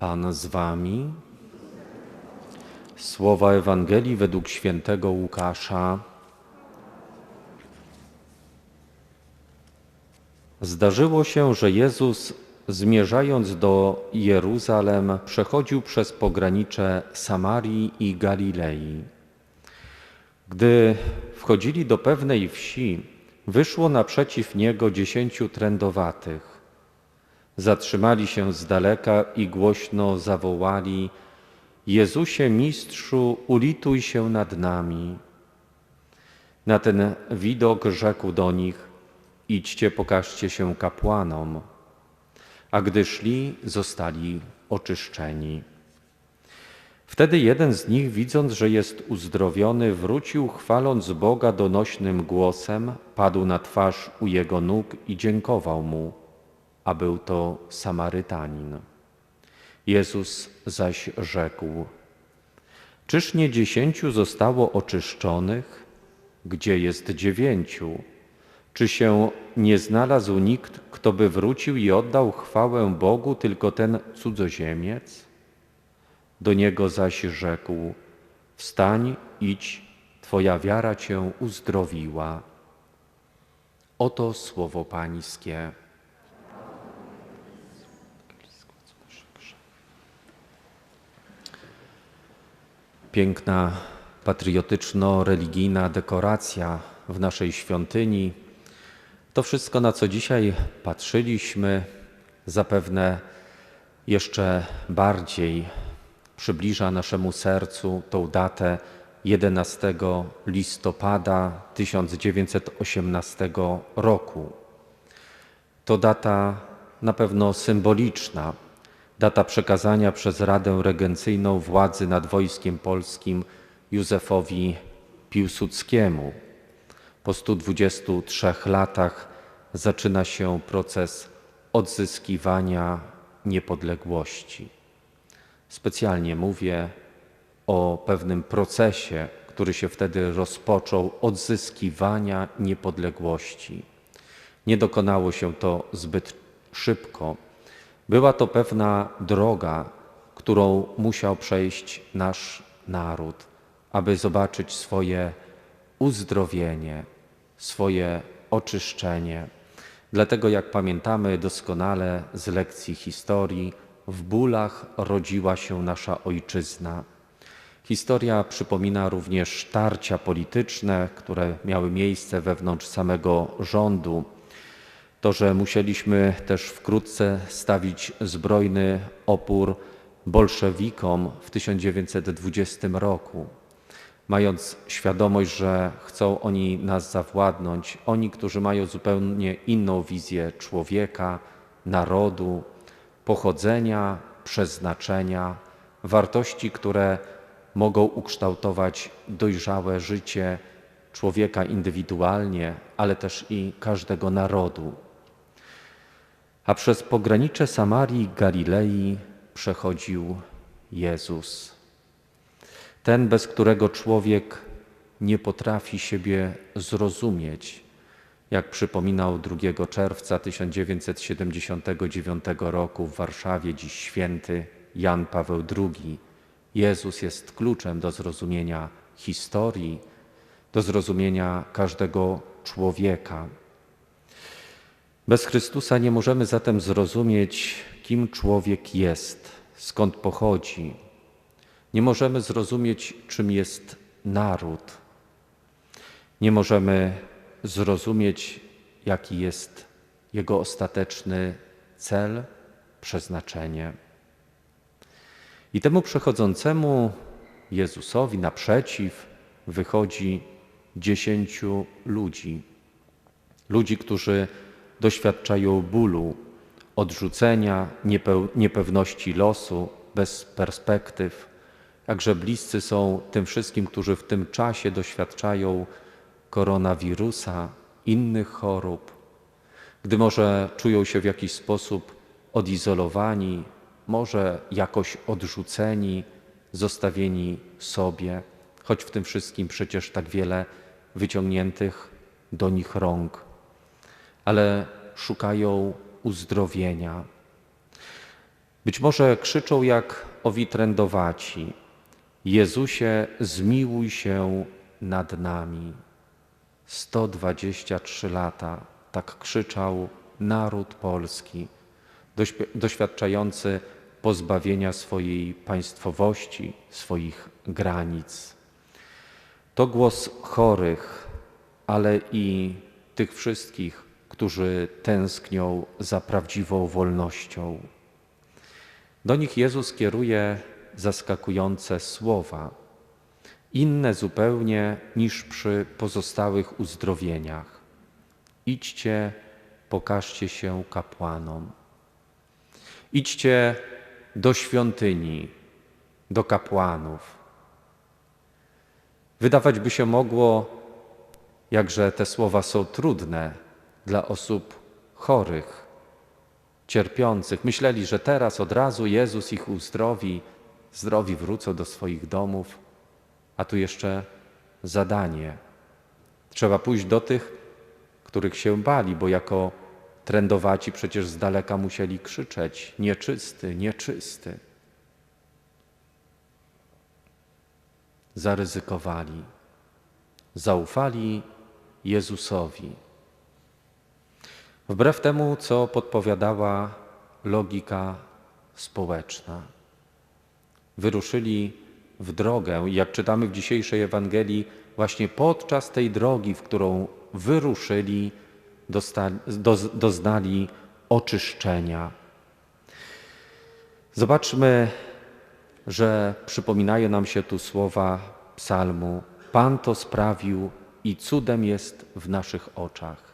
Pan z wami. Słowa Ewangelii według świętego Łukasza. Zdarzyło się, że Jezus, zmierzając do Jeruzalem, przechodził przez pogranicze Samarii i Galilei. Gdy wchodzili do pewnej wsi, wyszło naprzeciw niego dziesięciu trędowatych. Zatrzymali się z daleka i głośno zawołali: Jezusie, mistrzu, ulituj się nad nami. Na ten widok rzekł do nich: Idźcie, pokażcie się kapłanom. A gdy szli, zostali oczyszczeni. Wtedy jeden z nich, widząc, że jest uzdrowiony, wrócił, chwaląc Boga donośnym głosem, padł na twarz u jego nóg i dziękował mu, a był to Samarytanin. Jezus zaś rzekł: Czyż nie dziesięciu zostało oczyszczonych? Gdzie jest dziewięciu? Czy się nie znalazł nikt, kto by wrócił i oddał chwałę Bogu, tylko ten cudzoziemiec? Do niego zaś rzekł: Wstań, idź, Twoja wiara cię uzdrowiła. Oto słowo Pańskie. Piękna, patriotyczno-religijna dekoracja w naszej świątyni. To wszystko, na co dzisiaj patrzyliśmy, zapewne jeszcze bardziej przybliża naszemu sercu tą datę 11 listopada 1918 roku. To data na pewno symboliczna, data przekazania przez Radę Regencyjną władzy nad wojskiem polskim Józefowi Piłsudskiemu. Po 123 latach zaczyna się proces odzyskiwania niepodległości. Specjalnie mówię o pewnym procesie, który się wtedy rozpoczął odzyskiwania niepodległości. Nie dokonało się to zbyt szybko. Była to pewna droga, którą musiał przejść nasz naród, aby zobaczyć swoje uzdrowienie, swoje oczyszczenie. Dlatego, jak pamiętamy doskonale z lekcji historii, w bólach rodziła się nasza ojczyzna. Historia przypomina również starcia polityczne, które miały miejsce wewnątrz samego rządu. To, że musieliśmy też wkrótce stawić zbrojny opór bolszewikom w 1920 roku, mając świadomość, że chcą oni nas zawładnąć, oni, którzy mają zupełnie inną wizję człowieka, narodu, pochodzenia, przeznaczenia, wartości, które mogą ukształtować dojrzałe życie człowieka indywidualnie, ale też i każdego narodu. A przez pogranicze Samarii i Galilei przechodził Jezus. Ten, bez którego człowiek nie potrafi siebie zrozumieć, jak przypominał 2 czerwca 1979 roku w Warszawie, dziś święty Jan Paweł II, Jezus jest kluczem do zrozumienia historii, do zrozumienia każdego człowieka. Bez Chrystusa nie możemy zatem zrozumieć, kim człowiek jest, skąd pochodzi. Nie możemy zrozumieć, czym jest naród. Nie możemy zrozumieć, jaki jest jego ostateczny cel, przeznaczenie. I temu przechodzącemu Jezusowi naprzeciw wychodzi dziesięciu ludzi. Ludzi, którzy doświadczają bólu, odrzucenia, niepewności losu, bez perspektyw. Jakże bliscy są tym wszystkim, którzy w tym czasie doświadczają koronawirusa, innych chorób, gdy może czują się w jakiś sposób odizolowani, może jakoś odrzuceni, zostawieni sobie, choć w tym wszystkim przecież tak wiele wyciągniętych do nich rąk, ale szukają uzdrowienia. Być może krzyczą jak owitrędowaci: Jezusie, zmiłuj się nad nami. 123 lata tak krzyczał naród polski, doświadczający pozbawienia swojej państwowości, swoich granic. To głos chorych, ale i tych wszystkich, którzy tęsknią za prawdziwą wolnością. Do nich Jezus kieruje zaskakujące słowa, inne zupełnie niż przy pozostałych uzdrowieniach. Idźcie, pokażcie się kapłanom. Idźcie do świątyni, do kapłanów. Wydawać by się mogło, jakże te słowa są trudne dla osób chorych, cierpiących. Myśleli, że teraz od razu Jezus ich uzdrowi, zdrowi wrócą do swoich domów, a tu jeszcze zadanie. Trzeba pójść do tych, których się bali, bo jako trędowaci przecież z daleka musieli krzyczeć: nieczysty, nieczysty. Zaryzykowali, zaufali Jezusowi. Wbrew temu, co podpowiadała logika społeczna. Wyruszyli w drogę jak czytamy w dzisiejszej Ewangelii, właśnie podczas tej drogi, w którą wyruszyli, dostali, do, doznali oczyszczenia. Zobaczmy, że przypominają nam się tu słowa psalmu: Pan to sprawił i cudem jest w naszych oczach.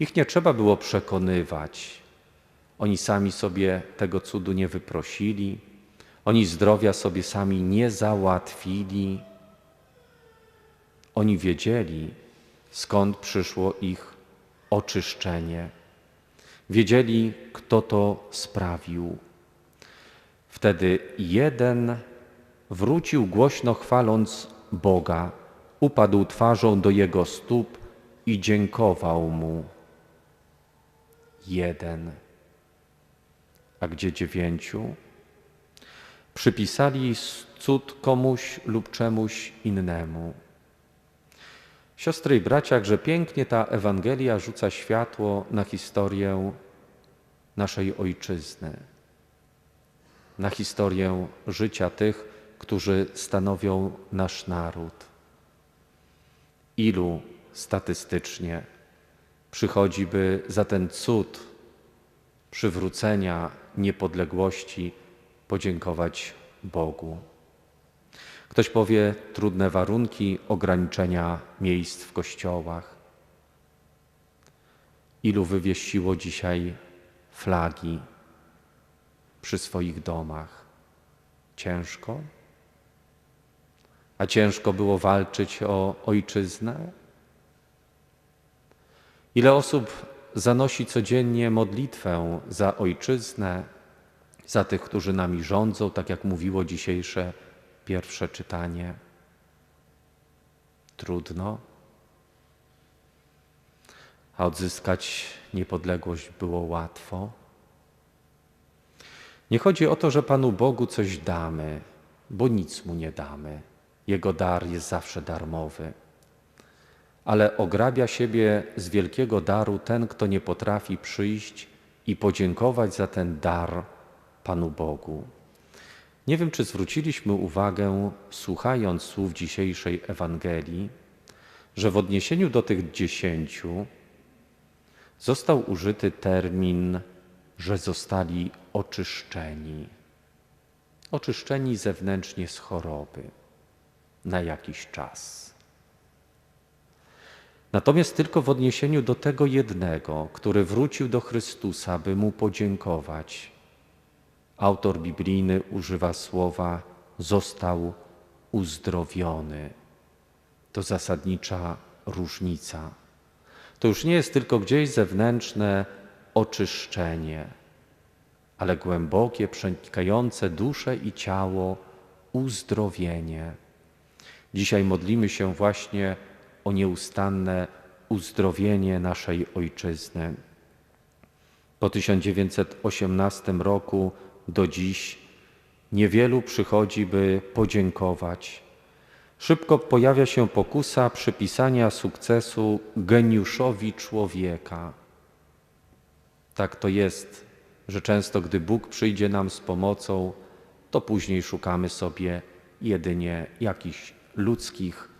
Ich nie trzeba było przekonywać. Oni sami sobie tego cudu nie wyprosili, oni zdrowia sobie sami nie załatwili. Oni wiedzieli, skąd przyszło ich oczyszczenie. Wiedzieli, kto to sprawił. Wtedy jeden wrócił głośno chwaląc Boga, upadł twarzą do Jego stóp i dziękował Mu. Jeden. A gdzie dziewięciu? Przypisali cud komuś lub czemuś innemu. Siostry i bracia, że pięknie ta Ewangelia rzuca światło na historię naszej ojczyzny, na historię życia tych, którzy stanowią nasz naród. Ilu statystycznie przychodzi, by za ten cud przywrócenia niepodległości podziękować Bogu. Ktoś powie trudne warunki ograniczenia miejsc w kościołach. Ilu wywiesiło dzisiaj flagi przy swoich domach? Ciężko? A ciężko było walczyć o ojczyznę? Ile osób zanosi codziennie modlitwę za ojczyznę, za tych, którzy nami rządzą, tak jak mówiło dzisiejsze pierwsze czytanie. Trudno, a odzyskać niepodległość było łatwo. Nie chodzi o to, że Panu Bogu coś damy, bo nic mu nie damy. Jego dar jest zawsze darmowy. Ale ograbia siebie z wielkiego daru ten, kto nie potrafi przyjść i podziękować za ten dar Panu Bogu. Nie wiem, czy zwróciliśmy uwagę, słuchając słów dzisiejszej Ewangelii, że w odniesieniu do tych dziesięciu został użyty termin, że zostali oczyszczeni. Oczyszczeni zewnętrznie z choroby na jakiś czas. Natomiast tylko w odniesieniu do tego jednego, który wrócił do Chrystusa, by mu podziękować, Autor biblijny używa słowa został uzdrowiony. To zasadnicza różnica. To już nie jest tylko gdzieś zewnętrzne oczyszczenie, ale głębokie, przenikające duszę i ciało uzdrowienie. Dzisiaj modlimy się właśnie o nieustanne uzdrowienie naszej ojczyzny. Po 1918 roku do dziś niewielu przychodzi, by podziękować. Szybko pojawia się pokusa przypisania sukcesu geniuszowi człowieka. Tak to jest, że często gdy Bóg przyjdzie nam z pomocą, to później szukamy sobie jedynie jakichś ludzkich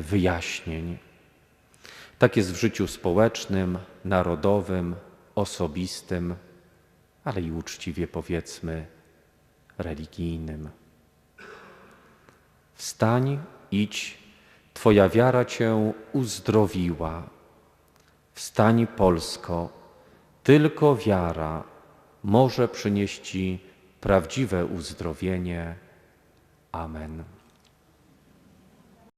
wyjaśnień. Tak jest w życiu społecznym, narodowym, osobistym, ale i uczciwie powiedzmy religijnym. Wstań, idź, Twoja wiara Cię uzdrowiła. Wstań, Polsko, tylko wiara może przynieść Ci prawdziwe uzdrowienie. Amen.